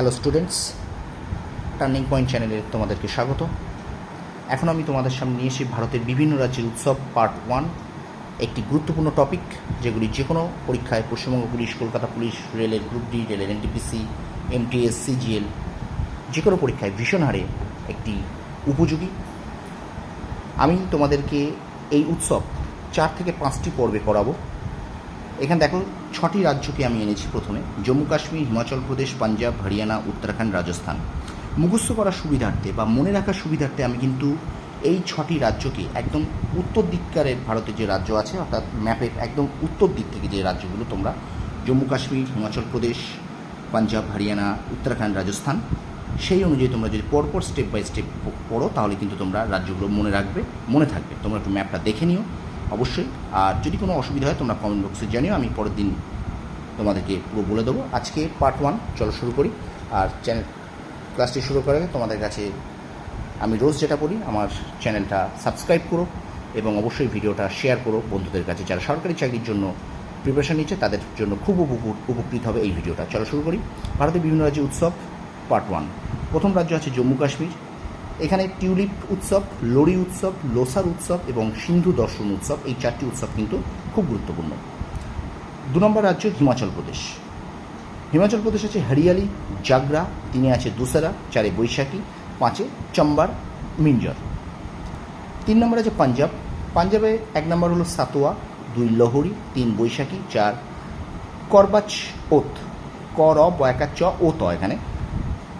Hello students turning point চ্যানেলে তোমাদেরকে স্বাগত। এখন আমি তোমাদের সামনে নিয়ে এসেছি ভারতের বিভিন্ন রাজ্যের উৎসব পার্ট ওয়ান একটি গুরুত্বপূর্ণ টপিক যেগুলি যে কোনো পরীক্ষায় পশ্চিমবঙ্গ পুলিশ, কলকাতা পুলিশ, রেলের গ্রুপ ডি রেলের এনটিপিসি এমটিএস সিজিএল যে কোনো পরীক্ষায় ভীষণ হারে একটি উপযোগী। আমি তোমাদেরকে এই উৎসব চার থেকে পাঁচটি পর্বে করাবো। এখানে দেখো, ছটি রাজ্যকে আমি এনেছি প্রথমে। জম্মু কাশ্মীর, হিমাচল প্রদেশ, পাঞ্জাব, হরিয়ানা, উত্তরাখণ্ড, রাজস্থান। মুখস্থ করার সুবিধার্থে বা মনে রাখার সুবিধার্থে আমি কিন্তু এই ছটি রাজ্যকে একদম উত্তর দিককারের ভারতের যে রাজ্য আছে, অর্থাৎ ম্যাপের একদম উত্তর দিক থেকে যে রাজ্যগুলো তোমরা, জম্মু কাশ্মীর, হিমাচল প্রদেশ, পাঞ্জাব, হরিয়ানা, উত্তরাখণ্ড, রাজস্থান, সেই অনুযায়ী তোমরা যদি পরপর স্টেপ বাই স্টেপ পড়ো, তাহলে কিন্তু তোমরা রাজ্যগুলো মনে রাখবে, মনে থাকবে। তোমরা একটু ম্যাপটা দেখে নিও। অবশ্যই। আর যদি কোনো অসুবিধা হয়, তোমরা কমেন্ট বক্সে জানিও, আমি পরের দিন তোমাদেরকে পুরো বলে দেবো। আজকে পার্ট ওয়ান চলো শুরু করি। আর চ্যানেল ক্লাসটি শুরু করার আগে তোমাদের কাছে আমি রোজ যেটা করি আমার চ্যানেলটা সাবস্ক্রাইব করো এবং অবশ্যই ভিডিওটা শেয়ার করো বন্ধুদের কাছে। যারা সরকারি চাকরির জন্য প্রিপারেশন নিচ্ছে, তাদের জন্য খুব উপকৃত হবে এই ভিডিওটা। চলো শুরু করি। ভারতের বিভিন্ন রাজ্যে উৎসব পার্ট ওয়ান প্রথম রাজ্য আছে জম্মু কাশ্মীর এখানে টিউলিপ উৎসব, লোরি উৎসব, লোসার উৎসব এবং সিন্ধু দর্শন উৎসব, এই চারটি উৎসব কিন্তু খুব গুরুত্বপূর্ণ। দু নম্বর রাজ্য হিমাচল প্রদেশ। হিমাচল প্রদেশ আছে হরিয়ালি, জাগরা, তিনে আছে দুসরা, চারে বৈশাখী, পাঁচে চম্বার, মিঞ্জর। তিন নম্বর আছে পাঞ্জাব। পাঞ্জাবে এক নম্বর হলো সাতোয়া, দুই লহরি, তিন বৈশাখী, চার করবাচ ওত। কর ব, একা, চ ওত এখানে।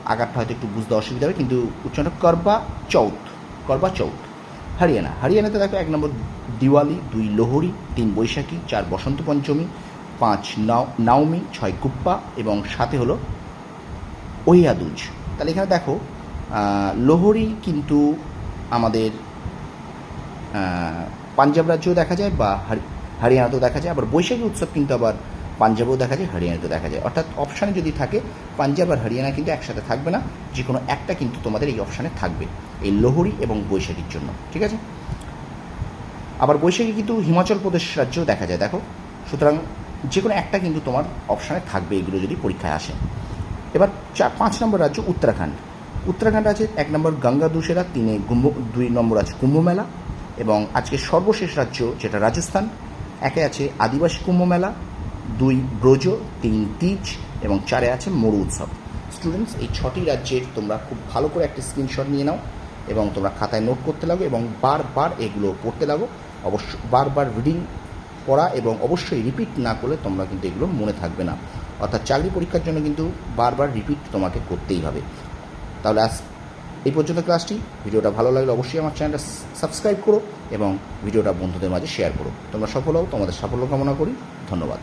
আগারটা হয়তো একটু বুঝতে অসুবিধা হবে, কিন্তু উচ্চারণটা করবা চৌথ করবা চৌথ। হরিয়ানা, হরিয়ানাতে দেখো এক নম্বর দিওয়ালি, দুই লোহরি, তিন বৈশাখী, চার বসন্ত পঞ্চমী, পাঁচ নাও, নাওমি, ছয় কুপ্পা এবং সাথে হলো ওহিয়াদুজ। তাহলে এখানে দেখো লোহরি কিন্তু আমাদের পাঞ্জাব রাজ্যেও দেখা যায় বা হারি- হরিয়ানাতেও দেখা যায়, আবার বৈশাখী উৎসব কিন্তু আবার পাঞ্জাবেও দেখা যায়, হরিয়ানাতেও দেখা যায়। অর্থাৎ অপশানে যদি থাকে, পাঞ্জাব আর হরিয়ানা কিন্তু একসাথে থাকবে না যে কোনো একটা কিন্তু তোমাদের এই অপশানে থাকবে, এই লোহরি এবং বৈশাখীর জন্য, ঠিক আছে? আবার বৈশাখী কিন্তু হিমাচল প্রদেশ রাজ্যেও দেখা যায়, দেখো। সুতরাং যে কোনো একটা কিন্তু তোমার অপশানে থাকবে, এগুলো যদি পরীক্ষায় আসে। এবার চার পাঁচ নম্বর রাজ্য উত্তরাখণ্ড। উত্তরাখণ্ড আছে, এক নম্বর গঙ্গা দুশেরা তিনে কুম্ভ দুই নম্বর আছে কুম্ভ মেলা এবং আজকে সর্বশেষ রাজ্য, যেটা রাজস্থান, একে আছে আদিবাসী কুম্ভ মেলা দুই ব্রজ, তিন তিজ এবং চারে আছে মরু উৎসব। স্টুডেন্টস এই ছটি রাজ্যের তোমরা খুব ভালো করে একটা স্ক্রিনশট নিয়ে নাও এবং তোমরা খাতায় নোট করতে লাগো এবং বারবার এগুলো পড়তে লাগো। অবশ্য বারবার রিডিং পড়া এবং অবশ্যই রিপিট না করলে তোমরা কিন্তু এগুলো মনে থাকবে না। অর্থাৎ চাকরি পরীক্ষার জন্য কিন্তু বারবার রিপিট তোমাকে করতেই হবে। তাহলে আজ এই পর্যন্ত ক্লাসটি ভিডিওটা ভালো লাগলে অবশ্যই আমার চ্যানেলটা সাবস্ক্রাইব করো এবং ভিডিওটা বন্ধুদের মাঝে শেয়ার করো। তোমরা সফল হও, তোমাদের সাফল্য কামনা করি। ধন্যবাদ।